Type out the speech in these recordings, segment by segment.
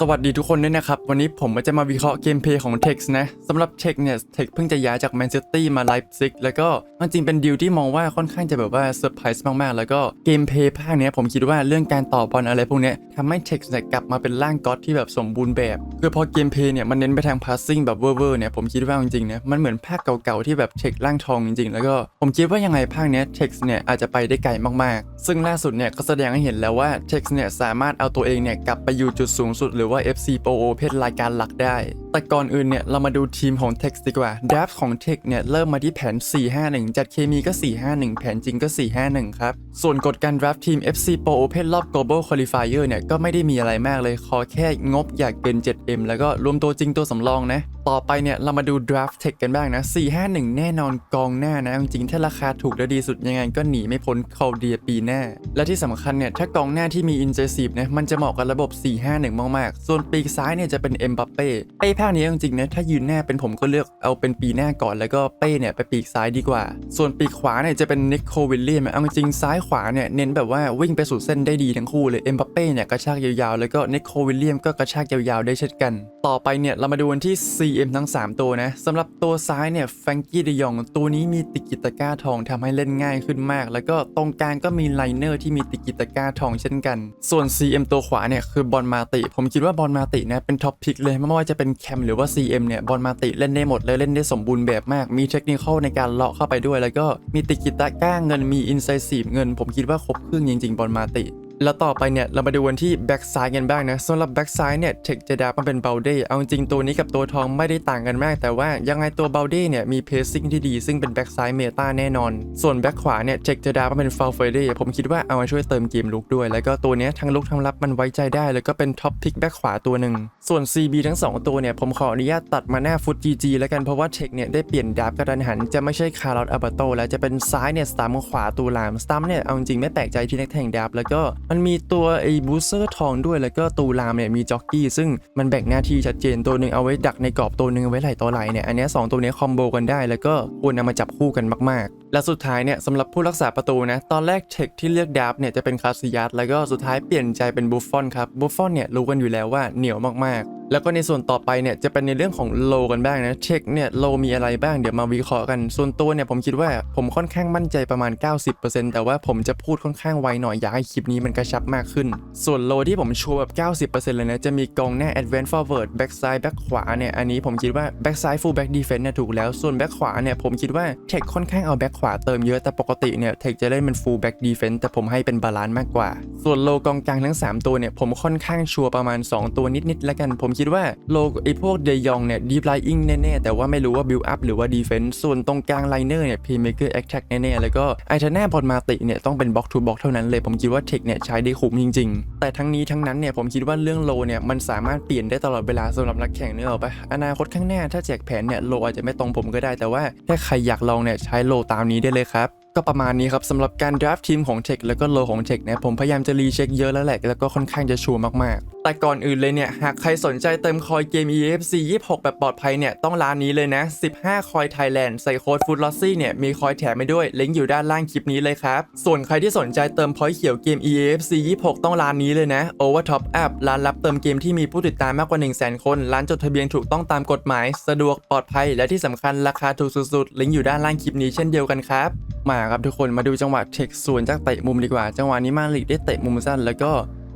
สวัสดีทุกคนด้วยนะครับ วันนี้ผมจะมาวิเคราะห์เกมเพลย์ของ Tex นะสำหรับ Tex เนี่ย Tex เพิ่งจะย้ายจากแมนซิตี้มาไลฟ์ซิกแล้วก็มันจริงเป็นดีลที่มองว่าค่อนข้างจะแบบว่าเซอร์ไพรส์มากๆ แล้วก็เกมเพลย์ภาคเนี้ยผมคิดว่าเรื่องการต่อบอลอะไรพวกเนี้ยทำให้ Tex เนี่ยกลับมาเป็นร่างก๊อตที่แบบสมบูรณ์แบบคือพอเกมเพลย์เนี่ยมันเน้นไปทางพาสซิ่งแบบเวอร์ๆเนี่ยผมคิดว่าจริงๆนะมันเหมือนภาคเก่าๆที่แบบ Tex ร่างทองจริงๆ แล้วก็ผมคิดว่ายังไงภาคเนี้ย Tex เนี่ยอาจจะไปได้ไกลมากๆ ซึ่งล่าสุดเนี่ยก็แสดงให้เห็นแล้วว่า Tex เนี่ยสามารถเอาตัวเองเนี่ยกลับไปอยู่จุดสูงสุดหรือว่า FC Pro Open รายการหลักได้ แต่ก่อนอื่นเนี่ย เรามาดูทีมของ Tex ดีกว่าดับของ Tex เนี่ย เริ่มมาที่แผน 451 จัดเคมีก็ 451 แผนจริงก็ 451 ครับ ส่วนกฎการดราฟทีม FC Pro Open รอบ Global Qualifier เนี่ย ก็ไม่ได้มีอะไรมากเลย ขอแค่งบอยากเกิน 7M แล้วก็รวมตัวจริงตัวสำรองนะ ต่อไปเนี่ยเรามาดู draft tech กันบ้างนะ 451 แน่นอนกองหน้านะ จริงๆถ้าราคาถูกและดีสุดยังไงก็หนีไม่พ้นคอลเดียปีหน้า และที่สำคัญเนี่ยถ้ากองหน้าที่มี incisive นะมันจะเหมาะกับระบบ 451 มากส่วนปีกซ้ายเนี่ยจะเป็นเอ็มบัปเป้ไอ้ภาคนี้จริงๆนะถ้ายืนหน้าเป็นผมก็เลือกเอาเป็นปีหน้าก่อนแล้วก็เป้เนี่ยไปปีกซ้ายดีกว่า ส่วนปีกขวาเนี่ยจะเป็นนิโควิลเลียมเอาจริงซ้ายขวาเนี่ยเน้นแบบว่าวิ่งไปสู่เส้นได้ดีทั้งคู่เลยเอ็มบัปเป้เนี่ยกระชากยาวๆแล้วก็นิโควิลเลียมก็กระชากยาวๆได้เช่นกัน ต่อไปเนี่ยเรามาดูกันที่ CM ทั้ง 3 ตัวนะสำหรับตัวซ้ายเนี่ยแฟรงกี้เดยองตัวนี้มีติกิตะก้าทองทำให้เล่นง่ายขึ้นมาก แล้วก็ตรงกลางก็มีไลเนอร์ที่มีติกิตะก้าทองเช่นกัน ส่วน CM ตัวขวาเนี่ยคือบอลมาติผมคิดว่าว่าบอลมาตินะเป็นท็อปพิกเลยไม่ว่าจะเป็นแคมหรือว่า CM เนี่ยบอลมาติเล่นได้หมดเลยเล่นได้สมบูรณ์แบบมาก มีเทคนิคในการเลาะเข้าไปด้วย แล้วก็มีติกิตะก้าเงินมีอินไซซีฟเงิน ผมคิดว่าครบเครื่องจริง ๆ บอลมาติ แล้วต่อไปเนี่ยเรามาดูกันที่แบ็กซ้ายกันบ้างนะสำหรับแบ็กซ้ายเนี่ยเทคจะดับมาเป็นเบลเดย์เอาจริงตัวนี้กับตัวทองไม่ได้ต่างกันมาก แต่ว่ายังไงตัวเบลเดย์เนี่ยมีเพซซิ่งที่ดีซึ่งเป็นแบ็กซ้ายเมตาแน่นอน ส่วนแบ็กขวาเนี่ยเทคจะดับมาเป็นฟาลเฟเดผมคิดว่าเอามาช่วยเติมเกมลุกด้วย แล้วก็ตัวนี้ทั้งลุกทั้งรับมันไว้ใจได้ แล้วก็เป็นท็อปพิกแบ็กขวาตัวหนึ่งส่วน CB ทั้งสองตัวเนี่ยผมขออนุญาตตัดมาหน้าฟุต GG แล้วกันเพราะว่าเทคเนี่ยได้เปลี่ยนดับกระดันหันจะไม่ใช่คาร์ลอตอัลเบโตแล้วจะเป็นซ้ายเนี่ยสตาร์มขวาตัวลามสตาร์มเนี่ยเอาจริงไม่แปลกใจที่นักแข่งดับแล้วก็มันมีตัวไอ้บูสเซอร์ทองด้วยแล้วก็ตูรามเนี่ยมีจ็อกกี้ซึ่งมันแบ่งหน้าที่ชัดเจนตัวหนึ่งเอาไว้ดักในกรอบตัวหนึ่งเอาไว้ไหลต่อไหลเนี่ยอันนี้ยสองตัวนี้คอมโบกันได้แล้วก็ควรนามาจับคู่กันมากๆ และสุดท้ายเนี่ยสำหรับผู้รักษาประตูนะตอนแรกเทคที่เลือกดับเนี่ยจะเป็นคาสิยัสแล้วก็สุดท้ายเปลี่ยนใจเป็นบุฟฟอนครับบุฟฟอนเนี่ยรู้กันอยู่แล้วว่าเหนียวมากๆแล้วก็ในส่วนต่อไปเนี่ยจะเป็นในเรื่องของโลกันบ้างนะเช็คเนี่ยโลมีอะไรบ้างเดี๋ยวมาวิเคราะห์กันส่วนตัวเนี่ยผมคิดว่าผมค่อนข้างมั่นใจประมาณ 90%แต่ว่าผมจะพูดค่อนข้างไวหน่อยอยากให้คลิปนี้มันกระชับมากขึ้น ส่วนโลที่ผมชัวร์แบบ 90%เลยนะจะมีกองหน้า advance forward back side back ขวาเนี่ยอันนี้ผมคิดว่า back side full back defense เนี่ยถูกแล้วส่วน back ขวาเนี่ยผมคิดว่าเทคค่อนข้างเอา back ขวาเติมเยอะแต่ปกติเนี่ยเทคจะเล่นเป็น full back defense แต่ผมให้เป็นบาลานซ์มากกว่า ส่วนโลกองกลางทั้ง 3 ตัวเนี่ยผมค่อนข้างชัวร์ประมาณ 2 ตัวนิดๆแล้วกันผมคิดว่าโลไอพวกเดยองเนี่ยดีฟไลอิงแน่ๆ แต่ว่าไม่รู้ว่าบิลอัพหรือว่าดีเฟนส์ส่วนตรงกลางไลเนอร์เนี่ยพีเมเกอร์แอคแท็กแน่ๆ แล้วก็ไอเทน่าบอลมาติเนี่ยต้องเป็นบล็อกทูบล็อกเท่านั้นเลย ผมคิดว่าเทคเนี่ยใช้ได้คุ้มจริง ๆ แต่ทั้งนี้ทั้งนั้นเนี่ยผมคิดว่าเรื่องโลเนี่ยมันสามารถเปลี่ยนได้ตลอดเวลาสำหรับนักแข่งเนื้อออกปะอนาคตข้างหน้าถ้าแจกแผนเนี่ยโลอาจจะไม่ตรงผมก็ได้แต่ว่าถ้าใครอยากลองเนี่ยใช้โลตามนี้ได้เลยครับ ก็ประมาณนี้ครับสำหรับการดราฟทีมของ Tech แล้วก็โลของ Tech เนี่ยผมพยายามจะรีเช็คเยอะแล้วแหละ แล้วก็ค่อนข้างจะชัวร์มากๆ แต่ก่อนอื่นเลยเนี่ย หากใครสนใจเติมคอยเกม EFC 26 แบบปลอดภัยเนี่ย ต้องร้านนี้เลยนะ 15 คอย Thailand ใส่โค้ด Food l o s s y เนี่ย มีคอยแถมไปด้วยลิงก์อยู่ด้านล่างคลิปนี้เลยครับ ส่วนใครที่สนใจเติมพอยต์เขียวเกม EFC 26 ต้องร้านนี้เลยนะ Over Top Up ร้านรับเติมเกมที่มีผู้ติดตามมากกว่า 100,000 คน ร้านจดทะเบียนถูกต้องตามกฎหมาย สะดวกปลอดภัย และที่สำคัญราคาถูกสุดๆลิงก์อยู่ด้านล่างคลิปนี้เช่นเดียวกันครับ มาครับทุกคนมาดูจังหวะเทคสวนจากเตะมุมดีกว่า จังหวะนี้มาลิกได้เตะมุมสั้น แล้วก็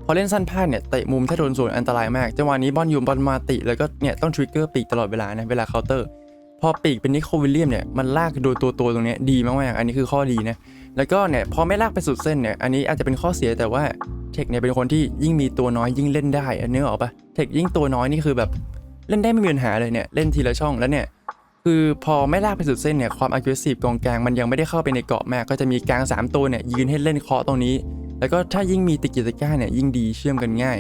พอเล่นสั้นพลาดเนี่ยเตะมุมถ้าโดนสวนอันตรายมาก จังหวะนี้บอลยู่บอลมาติ แล้วก็เนี่ยต้องทริกเกอร์ปีกตลอดเวลานะเวลาเคาน์เตอร์ พอปีกเป็นนิโควิลเลียมเนี่ยมันลากโดยตัวตัวตรงนี้ดีมากๆอันนี้คือข้อดีนะแล้วก็เนี่ยพอไม่ลากไปสุดเส้นเนี่ยอันนี้อาจจะเป็นข้อเสียแต่ว่าเทคเนี่ยเป็นคนที่ยิ่งมีตัวน้อยยิ่งเล่นได้อันนี้ออกปะเทคยิ่งตัวน้อยนี่คือแบบเล่นได้ไม่มีปัญหาเลยเนี่ยเล่นทีละช่องแล้วเนี่ย คือพอไม่ลากไปสุดเส้นเนี่ยความ aggressive กองกลางมันยังไม่ได้เข้าไปในเกาะมาก ก็จะมีกลาง 3 ตัวเนี่ยยืนให้เล่นเคาะตรงนี้ แล้วก็ถ้ายิ่งมีติกิตะก้าเนี่ยยิ่งดีเชื่อมกันง่าย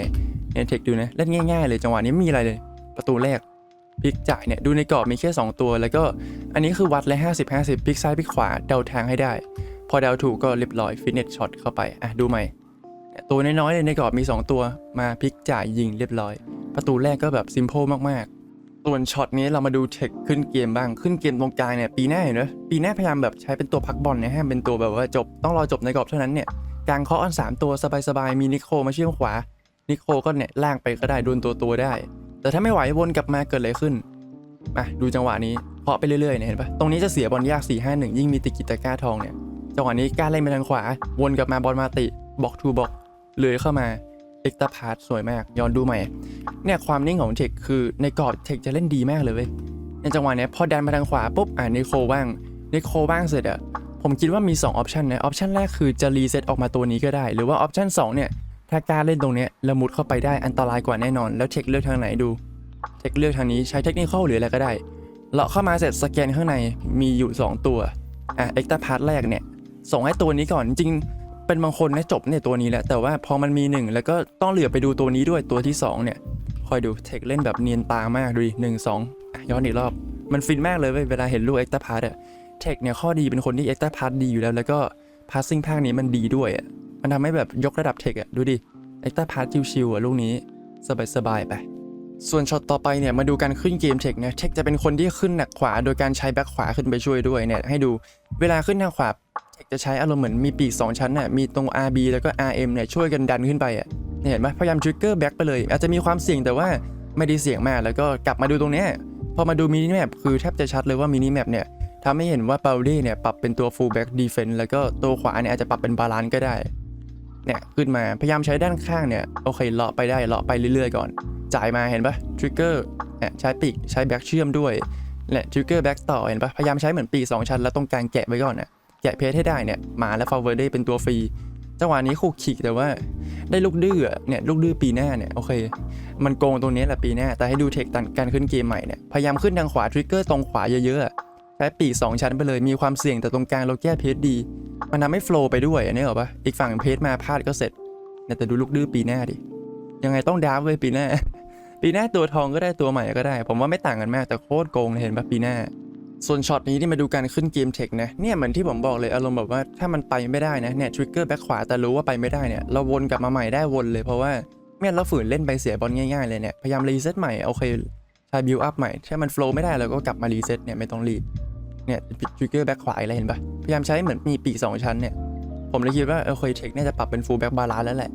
เนี่ยเทคดูนะเล่นง่ายๆเลยจังหวะนี้มีอะไรเลย ประตูแรกพลิกจ่ายเนี่ยดูในเกาะมีแค่ 2 ตัว แล้วก็อันนี้คือวัดเลย50 50พลิกซ้ายพลิกขวาเดาทางให้ได้ พอเดาถูกก็เรียบร้อยฟิตเนสช็อตเข้าไปอะดูใหม่ตัวน้อยๆเลยในเกาะมี 2 ตัวมาพลิกจ่ายยิงเรียบร้อย ประตูแรกก็แบบซิมโพลมากๆ ส่วนช็อตนี้เรามาดูเทคขึ้นเกมบ้างขึ้นเกมตรงกลางเนี่ยปีหน้าเห็นไหมปีหน้าพยายามแบบใช้เป็นตัวพักบอลเนี่ยให้เป็นตัวแบบว่าจบต้องรอจบในกรอบเท่านั้นเนี่ยกลางเคาะอันสามตัวสบายๆมีนิโคมาเชื่อมขวานิโคก็เนี่ยล่างไปก็ได้โดนตัวตัวได้ แต่ถ้าไม่ไหววนกลับมาเกิดอะไรขึ้นอะดูจังหวะนี้เคาะไปเรื่อยๆเนี่ยเห็นปะตรงนี้จะเสียบอลยาก4 5 1ยิ่งมีติกิตาก้าทองเนี่ยจังหวะนี้กล้าเล่นไปทางขวา วนกลับมาบอลมาติบ็อกทูบ็อกเลยเข้ามา เอ็กตาพาร์สวยมาก ย้อนดูใหม่ เนี่ยความนิ่งของเทคคือในกรอบเทคจะเล่นดีมากเลยเว้ย ในจังหวะเนี้ยพอดันมาทางขวาปุ๊บอ่านิโคว่างนิโคว่างเสร็จอะผมคิดว่ามี 2 ออปชันนะ ออปชันแรกคือจะรีเซ็ตออกมาตัวนี้ก็ได้ หรือว่าออปชัน2เนี่ย ถ้ากล้าเล่นตรงเนี้ยล้วมุดเข้าไปได้อันตรายกว่าแน่นอน แล้วเทคเลือกทางไหนดู เทคเลือกทางนี้ใช้เทคนิคหรืออะไรก็ได้ เลาะเข้ามาเสร็จสแกนข้างในมีอยู่ 2 ตัว อะเอ็กตาพาร์ทแรกเนี่ยส่งให้ตัวนี้ก่อนจริง เป็นบางคนนะจบเนี่ยตัวนี้แหละแต่ว่าพอมันมีหนึ่งแล้วก็ต้องเหลือไปดูตัวนี้ด้วยตัวที่สองเนี่ย คอยดูเทคเล่นแบบเนียนตามากดูดิหนึ่งสองย้อนอีกรอบ มันฟินมากเลยเวลาเห็นลูกเอ็กตาพาร์ตอะเทคเนี่ยข้อดีเป็นคนที่เอ็กตาพาร์ตดีอยู่แล้ว แล้วก็พาสซิ่งภาคนี้มันดีด้วยอะมันทำให้แบบยกระดับเทคอะดูดิเอ็กตาพาร์ตชิวๆอะลูกนี้สบายๆไปส่วนช็อตต่อไปเนี่ยมาดูการขึ้นเกมเทคนะเทคจะเป็นคนที่ขึ้นหนักขวา โดยการใช้แบ็คขวาขึ้นไปช่วยด้วยเนี่ยให้ดูเวลาขึ้นทาขวา จะใช้อารมณ์เหมือนมีปีกสองชั้นน่ะมีตรง RB แล้วก็ RM เนี่ยช่วยกันดันขึ้นไปอะเห็นไหมพยายามทริกเกอร์แบ็คไปเลย อาจจะมีความเสี่ยงแต่ว่าไม่ได้เสี่ยงมากแล้วก็กลับมาดูตรงเนี้ยพอมาดูมินิแมปคือแทบจะชัดเลยว่ามินิแมปเนี่ยทำให้เห็นว่าเปาเด้เนี่ยปรับเป็นตัว full back defense แล้วก็ตัวขวาเนี่ยอาจจะปรับเป็นบาลานซ์ก็ได้เนี่ยขึ้นมาพยายามใช้ด้านข้างเนี่ยโอเคเลาะไปได้เลาะไปเรื่อยๆก่อน จ่ายมาเห็นปะทริกเกอร์เนี่ยใช้ปีกใช้แบ็กเชื่อมด้วยและทริกเกอร์แบ็กต่อเห็นปะพยายามใช้เหมือนปีกสองชั้นแล้วตรงกลางแกะไว้ก่อนน่ะ แกะเพจให้ได้เนี่ยมาแล้วฟาวเวอร์ได้เป็นตัวฟรีจังหวะนี้คู่ขิกแต่ว่าได้ลูกดื้อเนี่ยลูกดื้อปีหน้าเนี่ยโอเค มันโกงตรงนี้แหละปีหน้า แต่ให้ดูเทคตันการขึ้นเกมใหม่เนี่ยพยายามขึ้นทางขวาทริกเกอร์ตรงขวาเยอะๆใช้ปีกสองชั้นไปเลยมีความเสี่ยงแต่ตรงกลางเราแก้เพจดี มันทำให้โฟล์ไปด้วยอันนี้เหรอปะอีกฝั่งเพจมาพลาดก็เสร็จเนี่ยแต่ดูลูกดื้อปีหน้าดิยังไงต้องดาร์ฟเว้ยปีหน้า ปีหน้าตัวทองก็ได้ตัวใหม่ก็ได้ ผมว่าไม่ต่างกันมากแต่โคตรโกงเลยเห็นปะปีหน้า ส่วนช็อตนี้ที่มาดูการขึ้นเกมเทคนะเนี่ยเหมือนที่ผมบอกเลยอารมณ์แบบว่าถ้ามันไปไม่ได้นะเนี่ยทริกเกอร์แบ็คขวาแต่รู้ว่าไปไม่ได้เนี่ยเราวนกลับมาใหม่ได้วนเลยเพราะว่าไม่งั้นเราฝืนเล่นไปเสียบอลง่ายๆเลยเนี่ยพยายามรีเซ็ตใหม่โอเคใช้บิวอัพใหม่ถ้ามันโฟล์ไม่ได้เราก็กลับมารีเซ็ตเนี่ยไม่ต้องรีบเนี่ยทริกเกอร์แบ็คขวาอะไรเห็นปะพยายามใช้เหมือนมีปีกสองชั้นเนี่ยผมเลยคิดว่าโอเคเทคน่าจะปรับเป็นฟูลแบ็คบาลานซ์แล้วแหละ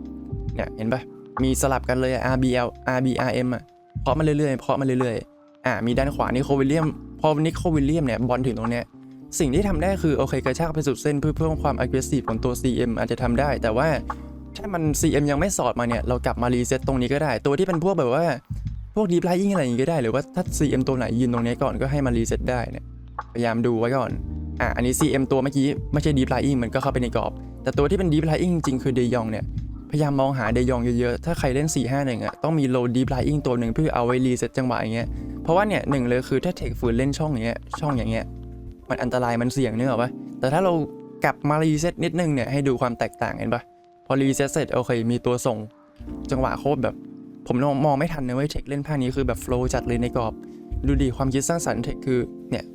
เนี่ยเห็นปะมีสลับกันเลย RBL RBRM อะเพาะมาเรื่อยๆเพาะมาเรื่อยๆอ่ามีด้านขวานิโควิลเลียม อนิโควิลเลียมเนี่ยบอลถึงตรงเนี้ยสิ่งที่ทำได้คือโอเคกระชากไปสุดเส้นเพื่อเพิ่มความ aggressive ของตัว CM อาจจะทำได้ แต่ว่าถ้ามัน CM ยังไม่สอดมาเนี่ย เรากลับมารีเซ็ตตรงนี้ก็ได้ ตัวที่เป็นพวกแบบว่า พวก deep lying อะไรอย่างงี้ก็ได้ หรือว่าถ้า CM ตัวไหนยืนตรงนี้ก่อนก็ให้มารีเซ็ตได้เนี่ยพยายามดูไว้ก่อนอ่าอันนี้ CM ตัวเมื่อกี้ไม่ใช่ deep lying มันก็เข้าไปในกรอบ แต่ตัวที่เป็น deep lying จริงๆคือเดยองเนี่ย ยายามมองหาเดยองเยอะๆ ถ้าใครเล่น 4 5 1อะต้องมี low deep lying ตัวหนึ่งเพื่อเอาไว้รีเซ็ตจังหวะอย่างเงี้ย เพราะว่าเนี่ยหนึ่งเลยคือถ้าเทคฝืนเล่นช่องอย่างเงี้ยช่องอย่างเงี้ยมันอันตรายมันเสี่ยงเนื้ออปะแต่ถ้าเรากลับมารีเซ็ตนิดนึงเนี่ยให้ดูความแตกต่างเห็นปะพอรีเซ็ตเสร็จโอเคมีตัวส่ง จังหวะโคตรแบบ ผมมองไม่ทันนะเว้ยเทคเล่นภาคนี้คือแบบโฟล์จัดเลยในกรอบ ดูดีความคิดสร้างสรรค์เทคคือเนี่ย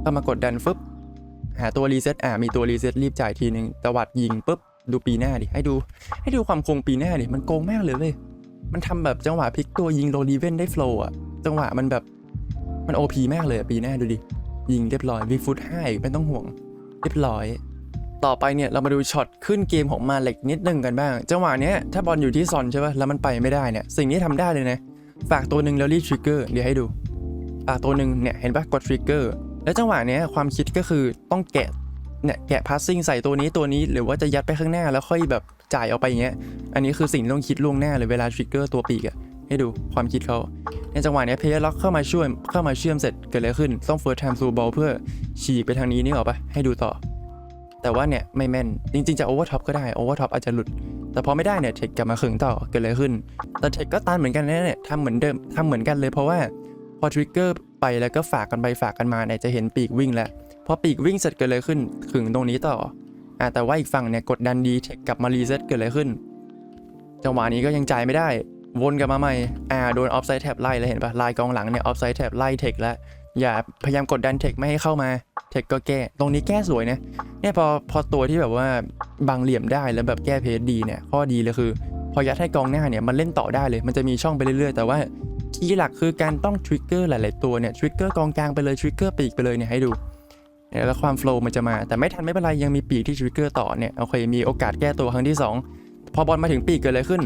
เข้ามากดดันฟึบหาตัวรีเซ็ตอ่ามีตัวรีเซ็ตรีบจ่ายทีนึงตวัดยิงปุ๊บ ดูปีหน้าดิให้ดู ให้ดูความโกงปีหน้าดิมันโกงมากเลยเว้ยมันทำแบบจังหวะพลิกตัวยิงโรลีเวนได้โฟล์อะจังหวะมันแบบมันโอพีมากเลยอะปีหน้าดูดิยิงเรียบร้อยวีฟุตห้าอีกไม่ต้องห่วง เรียบร้อย ต่อไปเนี่ยเรามาดูช็อตขึ้นเกมของมาเล็กนิดนึงกันบ้าง จังหวะเนี้ยถ้าบอลอยู่ที่ซอนใช่ป่ะแล้วมันไปไม่ได้เนี่ยสิ่งที่ทำได้เลยนะฝากตัวหนึ่งแล้วรีทริกเกอร์เดี๋ยวให้ดูฝากตัวหนึ่งเนี่ยเห็นป่ะกดทริกเกอร์แล้วจังหวะเนี้ยความคิดก็คือต้องแกะ เนี่ยแกะพาสซิ่งใส่ตัวนี้ตัวนี้หรือว่าจะยัดไปข้างหน้าแล้วค่อยแบบจ่ายออกไปอย่างเงี้ย อันนี้คือสิ่งที่ต้องคิดล่วงหน้าเลยเวลาทริกเกอร์ตัวปีกอะให้ดูความคิดเขาในจังหวะนี้เพลย์ล็อกเข้ามาช่วยเข้ามาเชื่อมเสร็จเกิดอะไรขึ้นต้องเฟิร์สไทม์ซูบอลเพื่อฉีกไปทางนี้นี่หรอกปะให้ดูต่อ แต่ว่าเนี่ยไม่แม่น จริงๆ จะโอเวอร์ท็อปก็ได้โอเวอร์ท็อปอาจจะหลุด แต่พอไม่ได้เนี่ยเทคกลับมาขึงต่อเกิดอะไรขึ้น แต่เทคก็ตันเหมือนกันนะเนี่ยทำเหมือนเดิมทำเหมือนกันเลยเพราะว่าพอทริกเกอร์ไปแล้วก็ฝากกันไปฝากกันมาเนี่ยจะเห็นปีกวิ่งแล้ว พอปีกวิ่งเสร็จเกิดอะไรขึ้นขึงตรงนี้ต่ออ่าแต่ว่าอีกฝั่งเนี่ยกดดันดีเทคกลับมารีเซ็ตเกิดอะไรขึ้น จังหวะนี้ก็ยังจ่ายไม่ได้ วนกลับมาใหม่อ่าโดนออฟไซด์แท็บไล่แล้วเห็นปะลายกองหลังเนี่ยออฟไซด์แท็บไล่เทคแล้วอย่าพยายามกดดันเทคไม่ให้เข้ามา เทคก็แก้ ตรงนี้แก้สวยนะเนี่ยพอพอตัวที่แบบว่าบังเหลี่ยมได้แล้วแบบแก้เพจดีเนี่ยข้อดีเลยคือ พอยัดให้กองหน้าเนี่ยมันเล่นต่อได้เลย มันจะมีช่องไปเรื่อยๆ แต่ว่าคีย์หลักคือการต้องทริกเกอร์หลายๆตัวเนี่ยทริกเกอร์กองกลางไปเลยทริกเกอร์ปีกไปเลยเนี่ยให้ดู แล้วความโฟล์มันจะมา แต่ไม่ทันไม่เป็นไรยังมีปีกที่ทริกเกอร์ต่อเนี่ยโอเคมีโอกาสแก้ตัวครั้งที่ 2 พอบอลมาถึงปีกเกิดอะไรขึ้น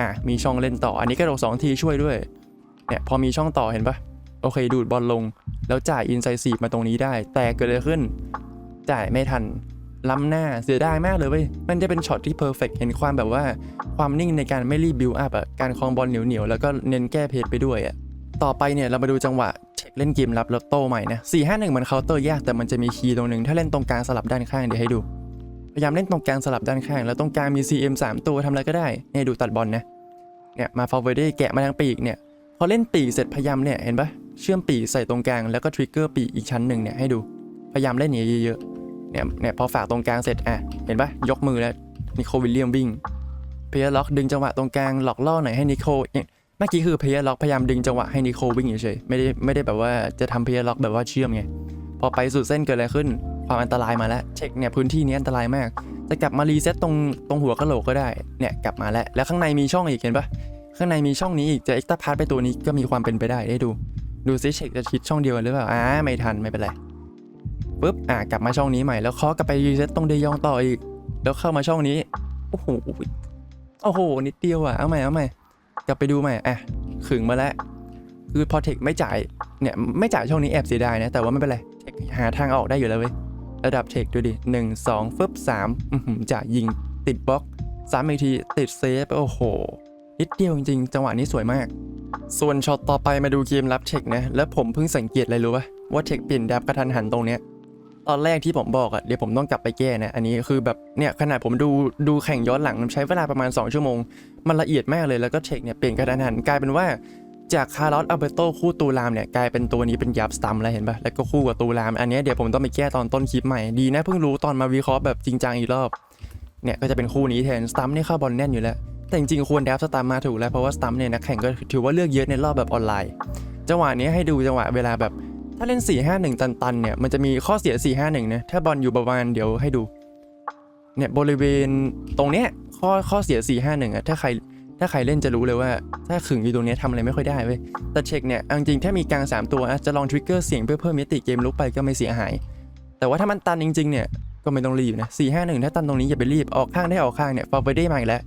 อะมีช่องเล่นต่ออันนี้กระโดดสองทีช่วยด้วยเนี่ยพอมีช่องต่อเห็นปะโอเคดูดบอลลง แล้วจ่ายอินไซซีมาตรงนี้ได้ แต่เกิดอะไรขึ้น จ่ายไม่ทันล้ำหน้าเสียดายมากเลยเว้ยมันจะเป็นช็อตที่เพอร์เฟกเห็นความแบบว่าความนิ่งในการไม่รีบบิวอัพอะการคลองบอลเหนียวๆแล้วก็เน้นแก้เพจไปด้วยอะต่อไปเนี่ยเรามาดูจังหวะ เล่นเกมรับแล้วโต้ใหม่นะ4 5 1มันเคาน์เตอร์ยากแต่มันจะมีคีย์ตรงหนึ่งถ้าเล่นตรงกลางสลับด้านข้างเดี๋ยวให้ดู พยายามเล่นตรงกลางสลับด้านข้าง แล้วตรงกลางมี CM 3 ตัวทำอะไรก็ได้เนี่ยดูตัดบอลนะเนี่ยมาฟอร์เวอร์ดแกะมาทางปีกเนี่ยพอเล่นปีกเสร็จพยายามเนี่ยเห็นปะเชื่อมปีกใส่ตรงกลางแล้วก็ทริกเกอร์ปีกอีกชั้นหนึ่งเนี่ยให้ดูพยายามเล่นอย่างเยอะๆเนี่ยเนี่ยพอฝากตรงกลางเสร็จอะเห็นปะยกมือแล้วนิโคลวิลเลียมวิ่งเพย์ล็อกดึงจังหวะตรงกลางหลอกล่อหน่อยให้นิโคเนี่ยเมื่อกี้คือเพย์ล็อกพยายามดึงจังหวะให้นิโควิ่งเฉยๆไม่ได้ไม่ได้แบบว่าจะทำเพย์ล็อกแบบว่าเชื่อมไงพอไปสุดเส้นเกิดอะไรขึ้น ความอันตรายมาแล้วเช็คเนี่ยพื้นที่นี้อันตรายมาก จะกลับมารีเซ็ตตรงตรงหัวกะโหลกก็ได้เนี่ยกลับมาแล้วแล้วข้างในมีช่องอีกเห็นปะข้างในมีช่องนี้อีกจะเอ็กซ์ตร้าพาร์ตไปตัวนี้ก็มีความเป็นไปได้ได้ดู ดูซิเช็คจะชิดช่องเดียวหรือเปล่าอ่าไม่ทันไม่เป็นไรปุ๊บอ่ากลับมาช่องนี้ใหม่แล้วเคาะกลับไปรีเซ็ตตรงเดยองต่ออีก แล้วเข้ามาช่องนี้โอ้โหโอ้โหนิดเดียวอะเอาใหม่เอาใหม่ กลับไปดูใหม่อะขึงมาแล้วคือพอเทคไม่จ่ายเนี่ยไม่จ่ายช่องนี้แอบเสียดายนะ แต่ว่าไม่เป็นไรเทคหาทางออกได้อยู่แล้วเว้ยระดับเทคดูดิหนึ่งสองฟึบสามจ่ายยิงติดบล็อกสามอีกทีติดเซฟโอ้โหนิดเดียวจริงๆ จังหวะนี้สวยมาก ส่วนช็อตต่อไปมาดูเกมรับเทคนะ แล้วผมเพิ่งสังเกตอะไรรู้ปะว่าเทคเปลี่ยนดับกระทันหันตรงเนี้ย ตอนแรกที่ผมบอกอะเดี๋ยวผมต้องกลับไปแก้นะอันนี้คือแบบเนี่ยขนาดผมดูดูแข่งย้อนหลังใช้เวลาประมาณ 2 ชั่วโมง มันละเอียดมากเลยแล้วก็เทคเนี่ยเปลี่ยนกระทันหันกลายเป็นว่าจากคาร์ลอสอัลเบโตคู่ตูรามเนี่ยกลายเป็นตัวนี้เป็นยับสตัมแล้วเห็นปะแล้วก็คู่กับตูราม อันนี้เดี๋ยวผมต้องไปแก้ตอนต้นคลิปใหม่ดีนะเพิ่งรู้ตอนมาวิเคราะห์แบบจริงจังอีกรอบเนี่ยก็จะเป็นคู่นี้แทนสตัมเนี่ยเข้าบอลแน่นอยู่แล้ว แต่จริงๆควรดับสตัมมาถูกแล้วเพราะว่าสตัมเนี่ยนักแข่งก็ถือว่าเลือกเยอะในรอบแบบออนไลน์จังหวะนี้ให้ดูจังหวะเวลาแบบ ถ้าเล่น 4 5 1 ตันๆเนี่ยมันจะมีข้อเสีย 4 5 1นะถ้าบอลอยู่ประมาณเดี๋ยวให้ดูเนี่ยบริเวณตรงเนี้ยข้อข้อเสีย 4 5 1อะถ้าใครถ้าใครเล่นจะรู้เลยว่า ถ้าขึงอยู่ตรงเนี้ยทำอะไรไม่ค่อยได้เว้ยแต่เช็คเนี่ยเอาจริงๆถ้ามีกลาง 3 ตัวจะลองทริกเกอร์เสียงเพื่อเพิ่มมิติเกมลุกไปก็ไม่เสียหาย แต่ว่าถ้ามันตันจริง ๆ เนี่ยก็ไม่ต้องรีบนะ4 5 1ถ้าตันตรงนี้อย่าไปรีบออกข้างได้ออกข้างเนี่ยฟาเฟเดมาอีกแล้ว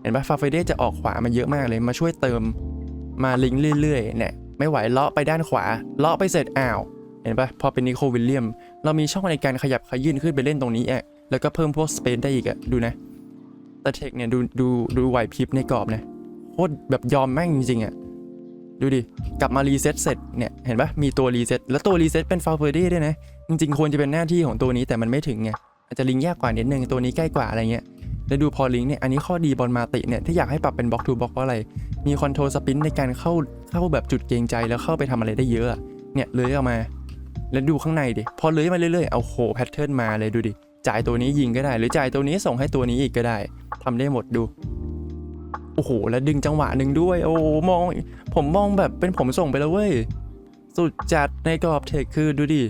เห็นปะฟาเฟเดจะออกขวามาเยอะมากเลยมาช่วยเติมมาลิงเรื่อยๆเนี่ย ไม่ไหวเลาะไปด้านขวา เลาะไปเสร็จอ้าว เห็นปะพอเป็นนิโคลวิลเลียม เรามีช่องในการขยับขยื่นขึ้นไปเล่นตรงนี้อะแล้วก็เพิ่มพวกสเปนได้อีกอะดูนะแต่เทคเนี่ยดูดูดูไหวพริบในกรอบนะโคตรแบบยอมแม่งจริงๆอะดูดิ กลับมารีเซ็ตเสร็จเนี่ย เห็นปะมีตัวรีเซ็ตแล้วตัวรีเซ็ตเป็นฟาวเฟอร์ดี้ด้วยนะ จริงๆ ควรจะเป็นหน้าที่ของตัวนี้แต่มันไม่ถึงไง อาจจะลิงยากกว่านิดนึง ตัวนี้ใกล้กว่าอะไรเงี้ย แล้วดูพอลิงเนี่ย อันนี้ข้อดีบอลมาติเนี่ยที่อยากให้ปรับเป็นบล็อกทูบล็อกเพราะอะไร มีคอนโทรลสปินในการเข้าเข้าแบบจุดเกรงใจแล้วเข้าไปทำอะไรได้เยอะเนี่ยเลยออกมา แล้วดูข้างในดิพอเลื้อยมาเรื่อยๆเอาโหแพทเทิร์นมาเลยดูดิจ่ายตัวนี้ยิงก็ได้ หรือจ่ายตัวนี้ส่งให้ตัวนี้อีกก็ได้ทำได้หมดดูโอ้โหแล้วดึงจังหวะหนึ่งด้วย โอ้มอง ผมมองแบบเป็นผมส่งไปแล้วเว้ยสุดจัดในกรอบเทคคือดูดิ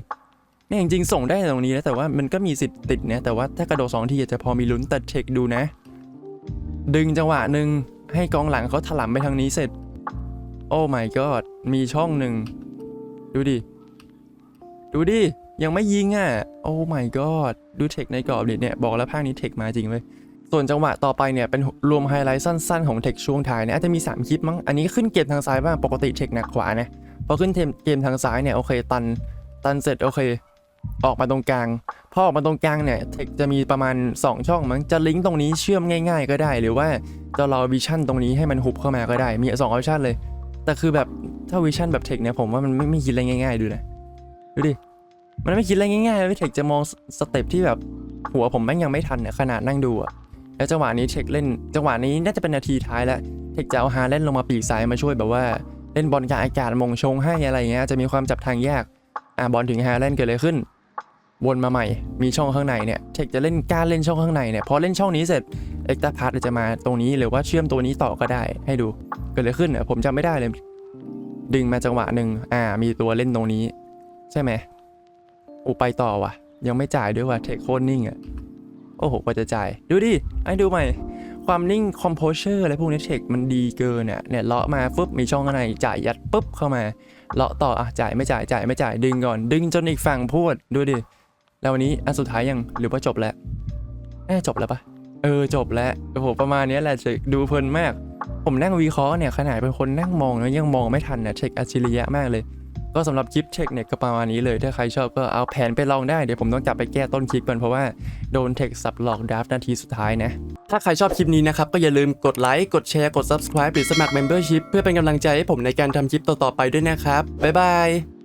เนี่ยจริงๆส่งได้ตรงนี้นะแต่ว่ามันก็มีสิทธิ์ติดนะแต่ว่าถ้ากระโดดสองทีอาจจะพอมีลุ้นแต่เทคดูนะ ดึงจังหวะหนึ่ง ให้กองหลังเขาถลำไปทางนี้เสร็จ โอ้ my god มีช่องหนึ่ง ดูดิ ดูดิ ยังไม่ยิงอะ โอ้ my god ดูเทคในกรอบดิเนี่ย บอกแล้วภาคนี้เทคมาจริงเว้ยส่วนจังหวะต่อไปเนี่ยเป็นรวมไฮไลท์สั้นๆของเทคช่วงท้ายเนี่ยอาจจะมี 3 คลิปมั้ง อันนี้ขึ้นเกมทางซ้ายบ้าง ปกติเทคหนักขวานะ พอขึ้นเกมทางซ้ายเนี่ยโอเคตัน ตันเสร็จโอเค ออกมาตรงกลาง พอออกมาตรงกลางเนี่ยเทคจะมีประมาณ 2 ช่องมั้งจะลิงก์ตรงนี้เชื่อมง่าย ๆ ก็ได้ หรือว่าจะรอวิชั่นตรงนี้ให้มันฮุบเข้ามาก็ได้ มี2ออปชั่นเลย แต่คือแบบถ้าวิชั่นแบบเทคเนี่ยผมว่ามันไม่ไม่คิดอะไรง่าย ๆ ดูนะดูดิมันไม่คิดอะไรง่ายๆเลยเทคจะมองสเต็ปที่แบบหัวผมแม่งยังไม่ทันเนี่ยขนาดนั่งดูอะแล้วจังหวะนี้เทคเล่น จังหวะนี้น่าจะเป็นนาทีท้ายแล้วเทคจะเอาฮาเล่นลงมาปีกซ้ายมาช่วยแบบว่าเล่นบอลกลางอากาศมงชงให้อะไรเงี้ยจะมีความจับทางยากอะบอลถึงฮาเล่นเกิดอะไรขึ้น วนมาใหม่ มีช่องข้างในเนี่ยเทคจะเล่นกล้ารเล่นช่องข้างในเนี่ยพอเล่นช่องนี้เสร็จเอ็กตาพาร์ตจะมาตรงนี้หรือว่าเชื่อมตัวนี้ต่อก็ได้ให้ดูเกิดอะไรขึ้นเนี่ยผมจำไม่ได้เลย ดึงมาจังหวะหนึ่งอ่า มีตัวเล่นตรงนี้ ใช่ไหมอูไปต่อว่ะ ยังไม่จ่ายด้วยว่ะเทคโคตรนิ่งอะโอ้โหกว่าจะจ่าย ดูดิให้ดูใหม่ ความนิ่งคอมโพเชอร์อะไรพวกนี้เทคมันดีเกินเนี่ยเนี่ยเลาะมาปุ๊บมีช่องข้างในจ่ายยัดปุ๊บเข้ามาเลาะต่ออะจ่ายไม่จ่ายจ่ายไม่จ่ายดึงก่อน ดึงจนอีกฝั่งพูดดูดิ แล้ววันนี้อันสุดท้ายยังหรือว่าจบแล้วแน่จบแล้วปะเออจบแล้วโอ้โหประมาณนี้แหละเทคดูเพลินมาก ผมนั่งวิเคราะห์เนี่ยขนาดเป็นคนนั่งมองแล้วยังมองไม่ทันนะเทคอัจฉริยะมากเลย ก็สำหรับคลิปเทคเนี่ยก็ประมาณนี้เลยถ้าใครชอบก็เอาแผนไปลองได้เดี๋ยวผมต้องจับไปแก้ต้นคลิปก่อนเพราะว่าโดนเทคสับหลอกดราฟนาทีสุดท้ายนะถ้าใครชอบคลิปนี้นะครับ ก็อย่าลืมกดไลค์ กดแชร์ กด subscribe หรือสมัคร membership เพื่อเป็นกำลังใจให้ผมในการทำคลิปต่อๆไปด้วยนะครับ บ๊ายบาย